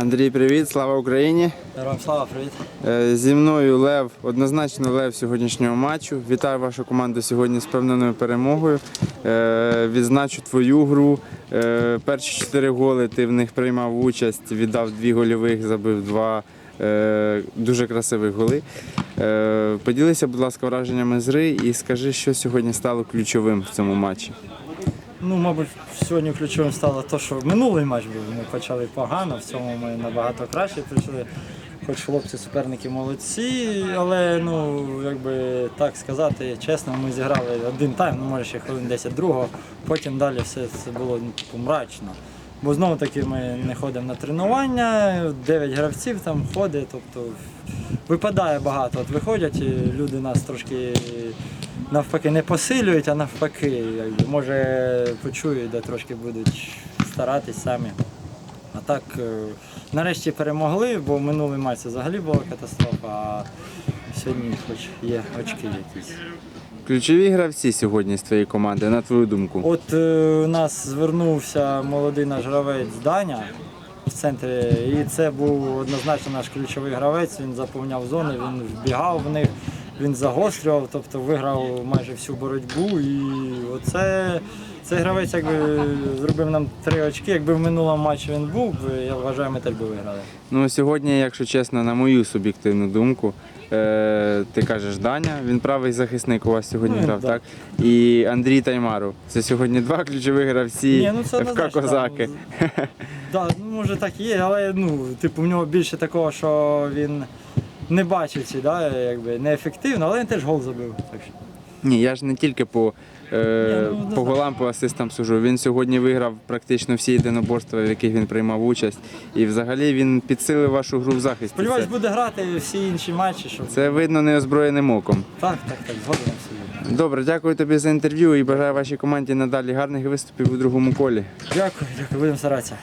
Андрій, привіт, слава Україні. Героям слава, привіт. Е, Зі мною Лев, однозначно Лев сьогоднішнього матчу. Вітаю вашу команду сьогодні з впевненою перемогою. Е, Відзначу твою гру. Е, Перші чотири голи ти в них приймав участь, віддав дві гольових, забив два дуже красивих голи. Поділися, будь ласка, враженнями з гри і скажи, що сьогодні стало ключовим в цьому матчі. Ну, мабуть, сьогодні ключовим стало те, що минулий матч був. Ми почали погано, в цьому ми набагато краще почали. Хоч хлопці суперники молодці, але ну якби так сказати, чесно, ми зіграли один тайм, ну може ще хвилин 10 другого, потім далі все це було ну, типу, мрачно. Бо знову таки ми не ходимо на тренування, 9 гравців там ходить, тобто випадає багато. От виходять, і люди нас трошки навпаки не посилюють, а навпаки, може почують, де трошки будуть старатись самі. А так, е, нарешті перемогли, бо минулий матч це взагалі була катастрофа, а сьогодні хоч є очки якісь. Ключові гравці сьогодні з твоєї команди, на твою думку. От е, у нас звернувся молодий наш гравець Даня в центрі, і це був однозначно наш ключовий гравець. Він заповняв зони, він вбігав в них, він загострював, тобто виграв майже всю боротьбу. І оце цей гравець якби зробив нам три очки. Якби в минулому матчі він був, я вважаю, ми теж би виграли. Ну сьогодні, якщо чесно, на мою суб'єктивну думку, е, ти кажеш Даня, він правий захисник у вас сьогодні Ну, грав, да. так? І Андрій Таймару. Це сьогодні два ключових гравці Ні, ну це ФК Козаки. Да, ну може так і є, але ну, типу, в нього більше такого, що він не бачить, да, якби неефективно, але він теж гол забив. Так що. Ні, я ж не тільки по, е, ну, по голам, по асистам сужу. Він сьогодні виграв практично всі єдиноборства, в яких він приймав участь. І взагалі він підсилив вашу гру в захисті. Сподіваюсь, Це, буде грати всі інші матчі, щоб це видно неозброєним оком. так, так, так, згодом собі. Добре, дякую тобі за інтерв'ю і бажаю вашій команді надалі гарних виступів у другому колі. Дякую, дякую, будемо старатися.